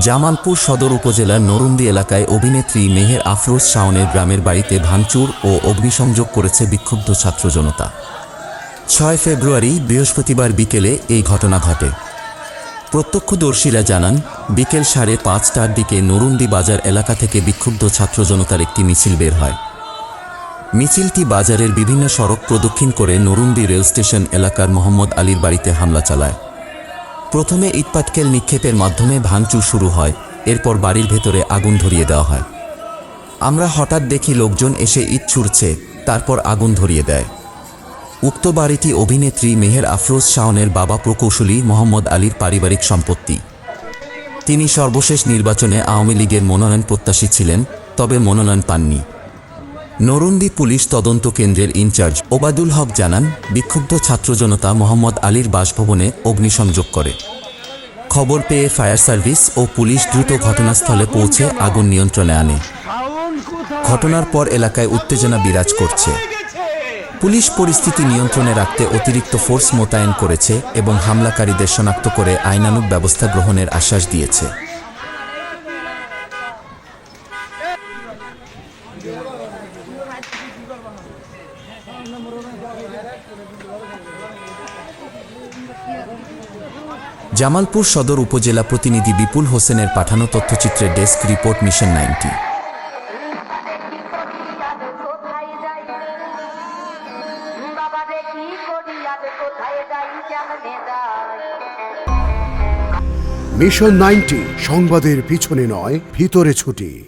জামালপুর সদর উপজেলার নরুন্দি এলাকায় অভিনেত্রী মেহের আফরোজ শাওনের গ্রামের বাড়িতে ভাঙচুর ও অগ্নিসংযোগ করেছে বিক্ষুব্ধ ছাত্র জনতা। ছয় ফেব্রুয়ারি বৃহস্পতিবার বিকেলে এই ঘটনা ঘটে। প্রত্যক্ষদর্শীরা জানান, বিকেল সাড়ে পাঁচটার দিকে নরুন্দি বাজার এলাকা থেকে বিক্ষুব্ধ ছাত্র জনতার একটি মিছিল বের হয়। মিছিলটি বাজারের বিভিন্ন সড়ক প্রদক্ষিণ করে নরুন্দি রেল স্টেশন এলাকার মোহাম্মদ আলীর বাড়িতে হামলা চালায়। প্রথমে ইটপাটকেল নিক্ষেপের মাধ্যমে ভাঙচুর শুরু হয়, এরপর বাড়ির ভেতরে আগুন ধরিয়ে দেওয়া হয়। আমরা হঠাৎ দেখি লোকজন এসে ইট ছুড়ছে, তারপর আগুন ধরিয়ে দেয়। উক্ত বাড়িটি অভিনেত্রী মেহের আফরোজ শাওনের বাবা প্রকৌশলী মোহাম্মদ আলীর পারিবারিক সম্পত্তি। তিনি সর্বশেষ নির্বাচনে আওয়ামী লীগের মনোনয়ন প্রত্যাশী ছিলেন, তবে মনোনয়ন পাননি। নরুন্দি পুলিশ তদন্ত কেন্দ্রের ইনচার্জ ওবায়দুল হক জানান, বিক্ষুব্ধ ছাত্র জনতা মোহাম্মদ আলীর বাসভবনে অগ্নিসংযোগ করে। খবর পেয়ে ফায়ার সার্ভিস ও পুলিশ দ্রুত ঘটনাস্থলে পৌঁছে আগুন নিয়ন্ত্রণে আনে। ঘটনার পর এলাকায় উত্তেজনা বিরাজ করছে। পুলিশ পরিস্থিতি নিয়ন্ত্রণে রাখতে অতিরিক্ত ফোর্স মোতায়েন করেছে এবং হামলাকারীদের শনাক্ত করে আইনানুগ ব্যবস্থা গ্রহণের আশ্বাস দিয়েছে। জামালপুর সদর উপজেলা প্রতিনিধি বিপুল হোসেনের পাঠানো তথ্যচিত্রে desk report mission ninety. Mission ninety, সংবাদের পিছনে নয়, ভিতরে ছুটি।